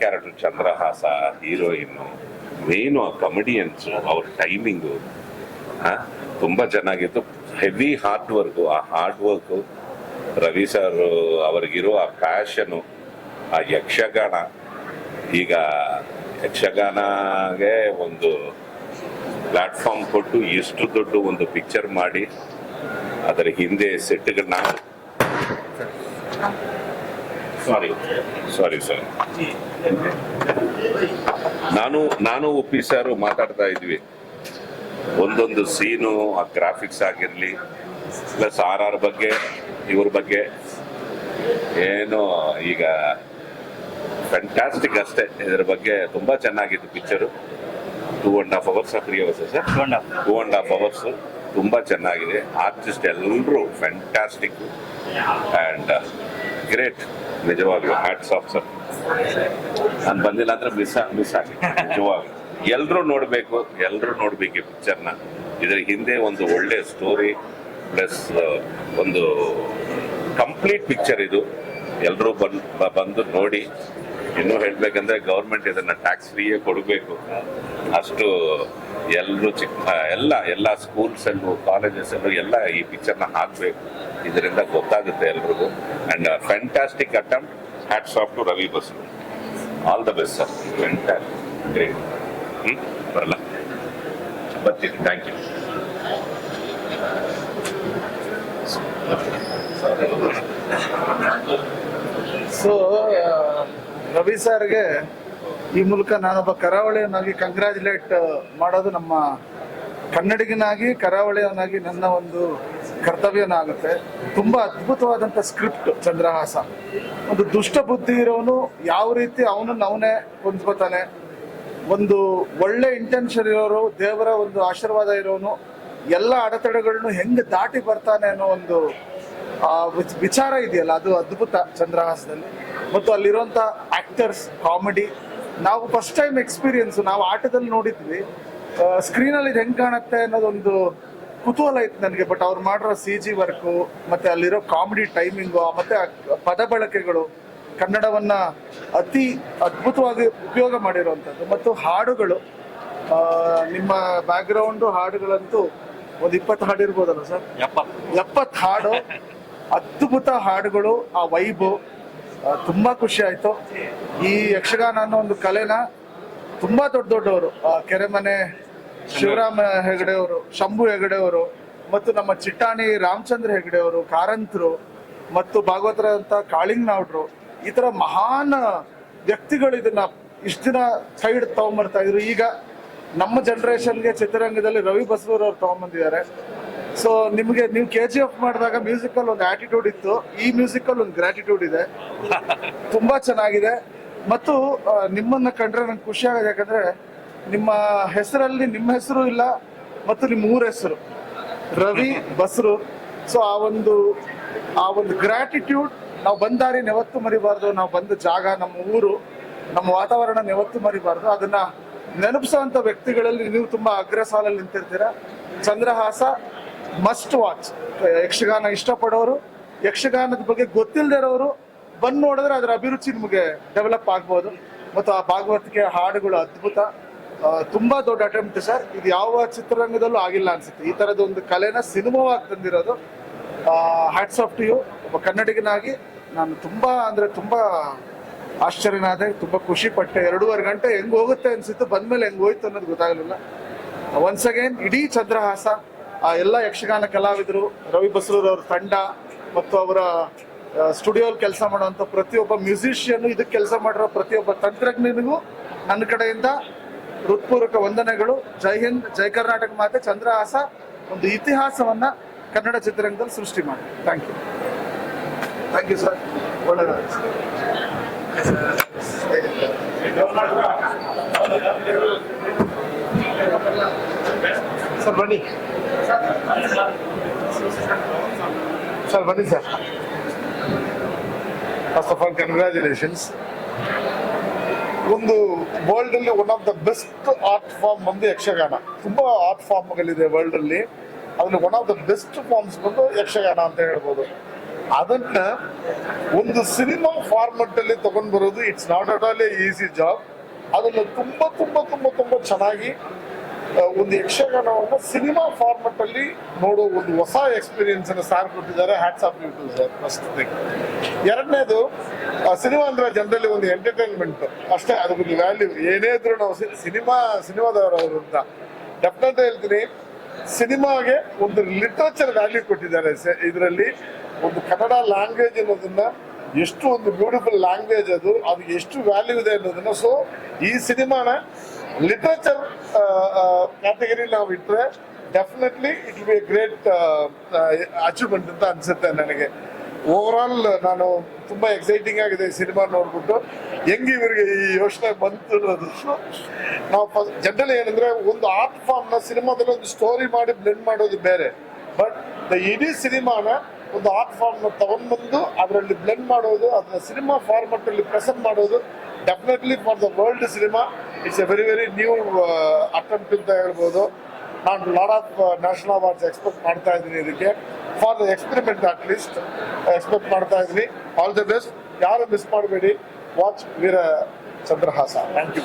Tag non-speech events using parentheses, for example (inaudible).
Character Chandrahasa, heroine main comedians ಅವ್ರ timing ತುಂಬ ಚೆನ್ನಾಗಿತ್ತು. ಹೆವಿ ಹಾರ್ಡ್ ವರ್ಕು ಆ ಹಾರ್ಡ್ ವರ್ಕು ರವಿ ಸರ್ ಅವ್ರಿಗಿರೋ ಆ ಪ್ಯಾಷನು ಆ ಯಕ್ಷಗಾನ. ಈಗ ಯಕ್ಷಗಾನಗೆ ಒಂದು ಪ್ಲಾಟ್ಫಾರ್ಮ್ ಕೊಟ್ಟು ಇಷ್ಟು ದೊಡ್ಡ ಒಂದು ಪಿಕ್ಚರ್ ಮಾಡಿ, ಅದರ ಹಿಂದೆ ಸೆಟ್ಗಳನ್ನ ಸಾರಿ ಸಾರಿ ಸರ್ ನಾನು ನಾನು ಒಪ್ಪಿ ಸರ್ ಮಾತಾಡ್ತಾ ಇದ್ವಿ. ಒಂದೊಂದು ಸೀನು ಆ ಗ್ರಾಫಿಕ್ಸ್ ಆಗಿರಲಿ ಪ್ಲಸ್ ಆರ್ ಆರ್ ಬಗ್ಗೆ ಇವ್ರ ಬಗ್ಗೆ. ಏನು ಈಗ ಫ್ಯಾಂಟಾಸ್ಟಿಕ್ ಅಷ್ಟೇ. ಇದ್ರ ಬಗ್ಗೆ ತುಂಬ ಚೆನ್ನಾಗಿತ್ತು picture two and half hours three hours sir two and half hours ತುಂಬ ಚೆನ್ನಾಗಿದೆ. ಆರ್ಟಿಸ್ಟ್ ಎಲ್ಲರೂ ಫ್ಯಾಂಟಾಸ್ಟಿಕ್ ಆ್ಯಂಡ್ ಗ್ರೇಟ್ ನಿಜವಾಗ್ಲೂ ಹ್ಯಾಟ್ಸ್ ಆಫ್ ಸರ್ ನಾನು ಬಂದಿಲ್ಲ ಅಂದ್ರೆ ಮಿಸ್ ಮಿಸ್ ಆಗಿ ನಿಜವಾಗ್ಲೂ ಎಲ್ಲರೂ ನೋಡಬೇಕು ಎಲ್ಲರೂ ನೋಡ್ಬೇಕು ಈ ಪಿಕ್ಚರ್ನ ಇದ್ರ ಹಿಂದೆ ಒಂದು ಒಳ್ಳೆ ಸ್ಟೋರಿ ಪ್ಲಸ್ ಒಂದು ಕಂಪ್ಲೀಟ್ ಪಿಕ್ಚರ್ ಇದು. ಎಲ್ಲರೂ ಬಂದು ಬಂದು ನೋಡಿ. ಇನ್ನೂ ಹೇಳ್ಬೇಕಂದ್ರೆ ಗೌರ್ಮೆಂಟ್ ಇದನ್ನ ಟ್ಯಾಕ್ಸ್ ಫ್ರೀಯೇ ಕೊಡಬೇಕು. ಅಷ್ಟು ಎಲ್ಲರೂ ಚಿಕ್ಕ ಎಲ್ಲ ಎಲ್ಲ ಸ್ಕೂಲ್ಸ್ ಅಲ್ಲೂ ಕಾಲೇಜಸ್ ಅಲ್ಲೂ ಎಲ್ಲ ಈ ಪಿಕ್ಚರ್ನ ಹಾಕಬೇಕು. ಇದರಿಂದ ಗೊತ್ತಾಗುತ್ತೆ ಎಲ್ರಿಗೂ. And fantastic attempt hats off to Ravi bus all the best sir fantastic great ಬರಲ್ಲ ಬರ್ತೀನಿ ಥ್ಯಾಂಕ್ ಯು ಸೊ ರವಿ ಸರ್ಗೆ ಈ ಮೂಲಕ ನಾನೊಬ್ಬ ಕರಾವಳಿಯವನಾಗಿ ಕಂಗ್ರ್ಯಾಚುಲೇಟ್ ಮಾಡೋದು ನಮ್ಮ ಕನ್ನಡಿಗನಾಗಿ, ಕರಾವಳಿಯವನಾಗಿ ನನ್ನ ಒಂದು ಕರ್ತವ್ಯನಾಗುತ್ತೆ. ತುಂಬಾ ಅದ್ಭುತವಾದಂಥ ಸ್ಕ್ರಿಪ್ಟ್ ಚಂದ್ರಹಾಸ. ಒಂದು ದುಷ್ಟ ಬುದ್ಧಿ ಇರೋನು ಯಾವ ರೀತಿ ಅವನನ್ನು ಅವನೇ ಹೊಂದ್ಕೋತಾನೆ. ಒಂದು ಒಳ್ಳೆ ಇಂಟೆನ್ಷನ್ ಇರೋರು, ದೇವರ ಒಂದು ಆಶೀರ್ವಾದ ಇರೋನು, ಎಲ್ಲ ಅಡೆತಡೆಗಳನ್ನು ಹೆಂಗೆ ದಾಟಿ ಬರ್ತಾನೆ ಅನ್ನೋ ಒಂದು ವಿಚಾರ ಇದೆಯಲ್ಲ, ಅದು ಅದ್ಭುತ ಚಂದ್ರಹಾಸದಲ್ಲಿ. ಮತ್ತು ಅಲ್ಲಿರುವಂಥ ಆಕ್ಟರ್ಸ್ ಕಾಮಿಡಿ ನಾವು ಫಸ್ಟ್ ಟೈಮ್ ಎಕ್ಸ್ಪೀರಿಯನ್ಸ್ ನಾವು ಆಟದಲ್ಲಿ ನೋಡಿದ್ವಿ. ಸ್ಕ್ರೀನಲ್ಲಿ ಇದು ಹೆಂಗೆ ಕಾಣುತ್ತೆ ಅನ್ನೋದೊಂದು ಕುತೂಹಲ ಇತ್ತು ನನಗೆ ಬಟ್ ಅವ್ರು ಮಾಡಿರೋ ಸಿ ಜಿ ವರ್ಕು ಮತ್ತೆ ಅಲ್ಲಿರೋ ಕಾಮಿಡಿ ಟೈಮಿಂಗು ಮತ್ತೆ ಪದ ಬಳಕೆಗಳು ಕನ್ನಡವನ್ನ ಅತಿ ಅದ್ಭುತವಾಗಿ ಉಪಯೋಗ ಮಾಡಿರುವಂಥದ್ದು. ಮತ್ತು ಹಾಡುಗಳು ನಿಮ್ಮ ಬ್ಯಾಕ್ಗ್ರೌಂಡು ಹಾಡುಗಳಂತೂ ಒಂದು ಇಪ್ಪತ್ತು ಹಾಡು ಇರ್ಬೋದಲ್ಲ ಸರ್? ಎಪ್ಪತ್ತು. ಹಾಡು ಅದ್ಭುತ ಹಾಡುಗಳು ಆ ವೈಬು ತುಂಬಾ ಖುಷಿ ಆಯ್ತು. ಈ ಯಕ್ಷಗಾನ ಅನ್ನೋ ಒಂದು ಕಲೆನ ತುಂಬಾ ದೊಡ್ಡ ದೊಡ್ಡವರು ಕೆರೆಮನೆ, ಶಿವರಾಮ ಹೆಗಡೆ ಅವರು ಶಂಭು ಹೆಗಡೆ ಅವರು ಮತ್ತು ನಮ್ಮ ಚಿಟ್ಟಾಣಿ ರಾಮಚಂದ್ರ ಹೆಗಡೆ ಅವರು ಕಾರಂತರು, ಮತ್ತು ಭಾಗವತರಂತ ಕಾಳಿಂಗ್ ನಾವ್ಡ್ರು ಈ ತರ ಮಹಾನ್ ವ್ಯಕ್ತಿಗಳು ಇದನ್ನ ಇಷ್ಟ ದಿನ ಸೈಡ್ ತಗೊಂಡ್ಬರ್ತಾ ಇದ್ರು. ಈಗ ನಮ್ಮ ಜನರೇಷನ್ಗೆ ಚಿತ್ರರಂಗದಲ್ಲಿ ರವಿ ಬಸವರ್ ಅವ್ರು ತಗೊಂಬಂದಿದ್ದಾರೆ. ಸೊ ನಿಮಗೆ ನೀವು ಕೆ ಜಿ ಎಫ್ ಮಾಡಿದಾಗ ಮ್ಯೂಸಿಕಲ್ ಒಂದು ಆಟಿಟ್ಯೂಡ್ ಇತ್ತು. ಈ ಮ್ಯೂಸಿಕಲ್ ಒಂದು ಗ್ರಾಟಿಟ್ಯೂಡ್ ಇದೆ. (laughs) ತುಂಬಾ ಚೆನ್ನಾಗಿದೆ. ಮತ್ತು ನಿಮ್ಮನ್ನ ಕಂಡ್ರೆ ನಂಗೆ ಖುಷಿ ಆಗೋದು ಯಾಕಂದ್ರೆ ನಿಮ್ಮ ಹೆಸರಲ್ಲಿ ನಿಮ್ಮ ಹೆಸರು ಇಲ್ಲ ಮತ್ತು ನಿಮ್ಮ ಊರ ಹೆಸರು. ರವಿ (laughs) ಬಸ್ರು. ಸೊ ಆ ಒಂದು ಆ ಒಂದು ಗ್ರಾಟಿಟ್ಯೂಡ್ ನಾವು ಬಂದ ನೆವತ್ತು ಯಾವತ್ತೂ ಮರಿಬಾರ್ದು. ನಾವು ಬಂದ ಜಾಗ ನಮ್ಮ ಊರು ನಮ್ಮ ವಾತಾವರಣ ನೆವತ್ತು ಮರಿಬಾರ್ದು. ಅದನ್ನ ನೆನಪಿಸುವಂತ ವ್ಯಕ್ತಿಗಳಲ್ಲಿ ನೀವು ತುಂಬಾ ಅಗ್ರ ಸಾಲಲ್ಲಿ ನಿಂತಿರ್ತೀರಾ. ಚಂದ್ರಹಾಸ ಮಸ್ಟ್ ವಾಚ್ ಯಕ್ಷಗಾನ ಇಷ್ಟಪಡೋರು, ಯಕ್ಷಗಾನದ ಬಗ್ಗೆ ಗೊತ್ತಿಲ್ಲದೆ ಇರೋರು ಬಂದು ನೋಡಿದ್ರೆ ಅದರ ಅಭಿರುಚಿ ನಿಮಗೆ ಡೆವಲಪ್ ಆಗ್ಬೋದು. ಮತ್ತು ಆ ಭಾಗವತಿಕೆ ಹಾಡುಗಳು ಅದ್ಭುತ. ತುಂಬ ತುಂಬಾ ದೊಡ್ಡ ಅಟೆಂಪ್ಟ್ ಸರ್. ಇದು ಯಾವ ಚಿತ್ರರಂಗದಲ್ಲೂ ಆಗಿಲ್ಲ ಅನ್ಸುತ್ತೆ. ಈ ತರದ ಒಂದು ಕಲೆನ ಸಿನಿಮಾವಾಗಿ ತಂದಿರೋದು ಹ್ಯಾಟ್ಸ್ ಆಫ್ ಟು ಯು ಒಬ್ಬ ಕನ್ನಡಿಗನಾಗಿ ನಾನು ತುಂಬಾ ಅಂದ್ರೆ ತುಂಬಾ ಆಶ್ಚರ್ಯನಾದೆ ತುಂಬಾ ಖುಷಿ ಪಟ್ಟೆ. ಎರಡೂವರೆ ಗಂಟೆ ಹೆಂಗ್ ಹೋಗುತ್ತೆ ಅನ್ಸಿತ್ತು, ಬಂದ್ಮೇಲೆ ಹೆಂಗ್ ಹೋಯ್ತು ಅನ್ನೋದು ಗೊತ್ತಾಗಲಿಲ್ಲ. ಒನ್ಸ್ ಅಗೇನ್ ಇಡೀ ಚಂದ್ರಹಾಸ ಆ ಎಲ್ಲ ಯಕ್ಷಗಾನ ಕಲಾವಿದರು, ರವಿ ಬಸರೂರವ್ರ ತಂಡ ಮತ್ತು ಅವರ ಸ್ಟುಡಿಯೋಲ್ ಕೆಲಸ ಮಾಡುವಂಥ ಪ್ರತಿಯೊಬ್ಬ ಮ್ಯೂಸಿಷಿಯನ್ ಇದಕ್ಕೆ ಕೆಲಸ ಮಾಡಿರೋ ಪ್ರತಿಯೊಬ್ಬ ತಂತ್ರಜ್ಞನಿಗೂ ನನ್ನ ಕಡೆಯಿಂದ ಹೃತ್ಪೂರ್ವಕ ವಂದನೆಗಳು. ಜೈ ಹಿಂದ್, ಜೈ ಕರ್ನಾಟಕ ಮಾತೆ, ಚಂದ್ರಹಾಸ ಒಂದು ಇತಿಹಾಸವನ್ನ ಕನ್ನಡ ಚಿತ್ರರಂಗದಲ್ಲಿ ಸೃಷ್ಟಿ ಮಾಡಿ. Thank you thank you sir ಒಳ್ಳೆಯ ಸರ್ ಬನ್ನಿ. ಸರ್ ಬನ್ನಿ sir first of all congratulations ಒಂದು ವರ್ಲ್ಡ್ ಅಲ್ಲಿ one of the best art form ಬಂದು ಯಕ್ಷಗಾನ. ತುಂಬಾ ಆರ್ಟ್ ಫಾರ್ಮ್ಗಳಿದೆ ವರ್ಲ್ಡ್ ಅಲ್ಲಿ. ಅದ್ರಲ್ಲಿ one of the best forms ಬಂದು ಯಕ್ಷಗಾನ ಅಂತ ಹೇಳ್ಬೋದು. ಅದನ್ನ ಒಂದು ಸಿನಿಮಾ ಫಾರ್ಮೆಟ್ ಅಲ್ಲಿ ತಗೊಂಡ್ ಬರೋದು it's not at all easy job ಅದನ್ನ ತುಂಬಾ ತುಂಬಾ ತುಂಬಾ ತುಂಬಾ ಚೆನ್ನಾಗಿ ಒಂದು ಯಕ್ಷಗಾನವನ್ನು ಸಿನಿಮಾ ಫಾರ್ಮೆಟ್ ಅಲ್ಲಿ ನೋಡೋ ಒಂದು ಹೊಸ ಎಕ್ಸ್ಪೀರಿಯನ್ಸ್ ಅನ್ನು ಸಾರ್ ಕೊಟ್ಟಿದ್ದಾರೆ. Hats off you sir first thing ಎರಡನೇದು ಸಿನಿಮಾ ಅಂದ್ರೆ ಜನರಲ್ಲಿ ಒಂದು ಎಂಟರ್ಟೈನ್ಮೆಂಟ್ ಅಷ್ಟೇ ಅದಕ್ಕೆ ವ್ಯಾಲ್ಯೂ ಏನೇ ಇದ್ರು ನಾವು ಸಿನಿಮಾ, ಸಿನಿಮಾದವರವರು ಅಂತ ಡೆಫಿನೆಟ್ ಹೇಳ್ತೀನಿ. ಸಿನಿಮಾಗೆ ಒಂದು ಲಿಟ್ರೇಚರ್ ವ್ಯಾಲ್ಯೂ ಕೊಟ್ಟಿದ್ದಾರೆ ಇದರಲ್ಲಿ. ಒಂದು ಕನ್ನಡ ಲ್ಯಾಂಗ್ವೇಜ್ ಅನ್ನೋದನ್ನ ಎಷ್ಟು ಒಂದು ಬ್ಯೂಟಿಫುಲ್ ಲ್ಯಾಂಗ್ವೇಜ್ ಅದು ಅದು ಎಷ್ಟು ವ್ಯಾಲ್ಯೂ ಇದೆ ಅನ್ನೋದನ್ನ. ಸೊ ಈ ಸಿನಿಮಾನ ಲಿಟ್ರೇಚರ್ ಕ್ಯಾಟಗರಿ ನಾವು ಇಟ್ಟರೆ definitely it be great achievement ಅಂತ ಅನ್ಸುತ್ತೆ ನನಗೆ. ಓವರ್ ಆಲ್ ನಾನು ತುಂಬಾ ಎಕ್ಸೈಟಿಂಗ್ ಆಗಿದೆ ಈ ಸಿನಿಮಾ ನೋಡ್ಬಿಟ್ಟು. ಹೆಂಗೆ ಇವರಿಗೆ ಈ ಯೋಚನೆ ಬಂತು ಅನ್ನೋದು. ನಾವು ಜನರಲಿ ಏನಂದ್ರೆ ಒಂದು ಆರ್ಟ್ ಫಾರ್ಮ್ನ ಸಿನಿಮಾದಲ್ಲಿ ಒಂದು ಸ್ಟೋರಿ ಮಾಡಿ ಬ್ಲೆಂಡ್ ಮಾಡೋದು ಬೇರೆ. ಬಟ್ ದ ಇಡೀ ಸಿನಿಮಾನ ಒಂದು ಆರ್ಟ್ ಫಾರ್ಮ್ನ ತಗೊಂಡ್ಬಂದು ಅದರಲ್ಲಿ ಬ್ಲೆಂಡ್ ಮಾಡೋದು, ಅದನ್ನ ಸಿನಿಮಾ ಫಾರ್ಮೆಟ್ ಅಲ್ಲಿ ಪ್ರೆಸೆಂಟ್ ಮಾಡೋದು definitely for the world cinema it's a very very new attempt ಅಂತ ಹೇಳ್ಬೋದು. ನಾನು lot of national awards expect ಮಾಡ್ತಾ ಇದ್ದೀನಿ ಇದಕ್ಕೆ. For the experiment at least expect ಮಾಡ್ತಾ ಇದ್ದೀನಿ. ಆಲ್ ದ ಬೆಸ್ಟ್ ಯಾರು ಮಿಸ್ ಮಾಡಬೇಡಿ. Watch Veera Chandrahasa thank you